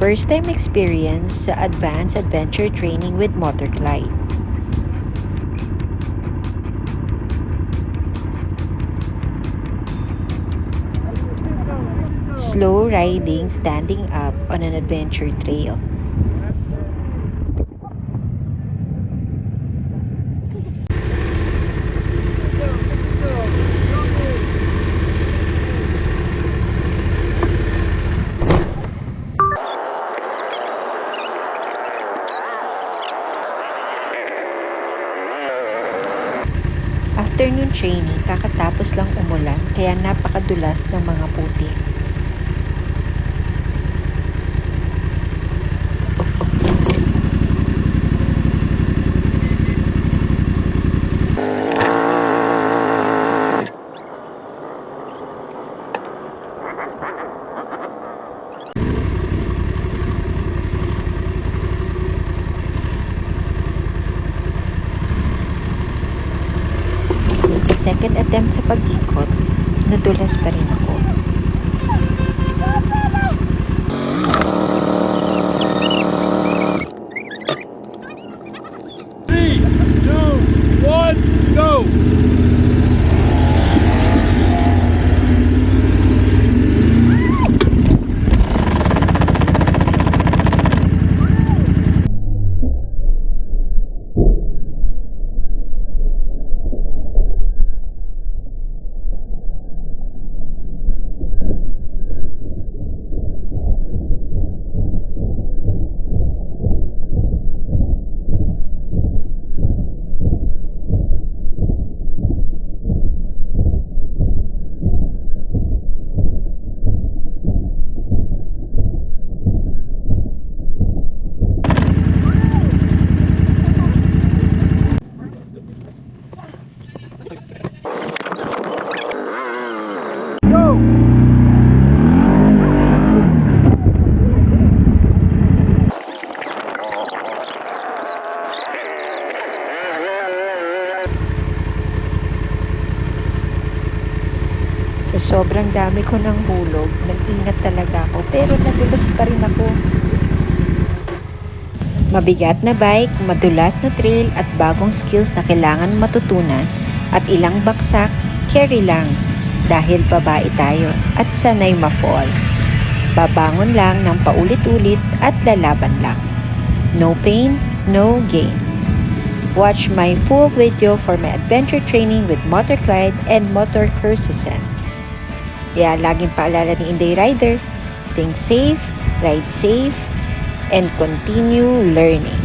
first time experience sa Advanced Adventure Training with Motorglide. Slow riding standing up on an adventure trail. Afternoon training, kakatapos lang umulan kaya napakadulas ng mga putik. Second attempt sa pag-ikot, nadulas pa rin ako. Sobrang dami ko ng hulog, nag-ingat talaga ako pero nadulas pa rin ako. Mabigat na bike, madulas na trail at bagong skills na kailangan matutunan at ilang baksak, carry lang dahil babae tayo at sanay ma-fall. Babangon lang ng paulit-ulit at lalaban lang. No pain, no gain. Watch my full video for my adventure training with Motorclide and Motor Cursusen. Kaya laging paalala ni Inday Rider, think safe, ride safe, and continue learning.